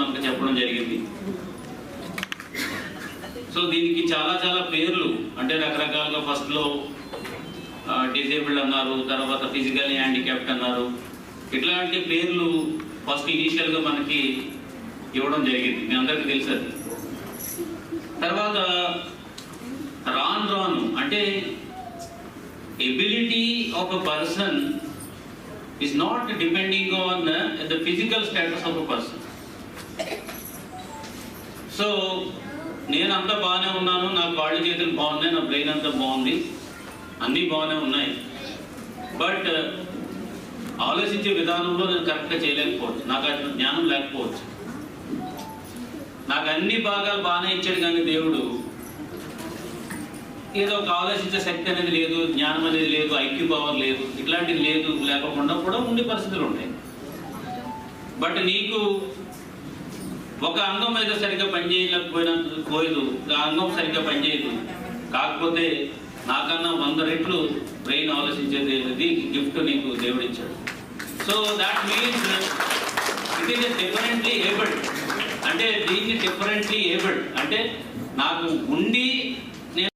మనకు చెప్పడం జరిగింది. సో దీనికి చాలా చాలా పేర్లు. అంటే రకరకాలుగా ఫస్ట్లో డిజేబుల్డ్ అన్నారు తర్వాత ఫిజికల్ హ్యాండిక్యాప్ట్ అన్నారు. ఇట్లాంటి పేర్లు ఫస్ట్ ఇనీషియల్గా మనకి ఇవ్వడం జరిగింది. మీ అందరికీ తెలుసు తర్వాత రాను రాను అంటే ability of a person is not depending on uh, the physical status of a person. So నేను అంతా బాగానే ఉన్నాను. నా కాళ్ళు చేతులు బాగున్నాయి నా బ్రెయిన్ అంతా బాగుంది. అన్నీ బాగానే ఉన్నాయి. బట్ ఆలోచించే విధానంలో నేను కరెక్ట్గా చేయలేకపోవచ్చు. నాకు అటు జ్ఞానం లేకపోవచ్చు. నాకు అన్ని భాగాలు బాగానే ఇచ్చాడు కానీ దేవుడు ఏదో ఒక ఆలోచించే శక్తి అనేది లేదు జ్ఞానం అనేది లేదు ఐక్యూ పవర్ లేదు ఇట్లాంటివి లేదు లేకుండా కూడా ఉండే పరిస్థితులు ఉంటాయి. బట్ నీకు ఒక అంగం మీద సరిగ్గా పనిచేయలేకపోయినా పోయేదు. ఆ అంగం సరిగ్గా పనిచేయదు. కాకపోతే నాకన్నా వంద రెట్లు బ్రెయిన్ ఆలోచించేది అనేది గిఫ్ట్ నీకు దేవుడిచ్చాడు. So that means it is differently abled అంటే దీన్ని డిఫరెంట్లీ ఏబుల్డ్ అంటే నాకు ఉండి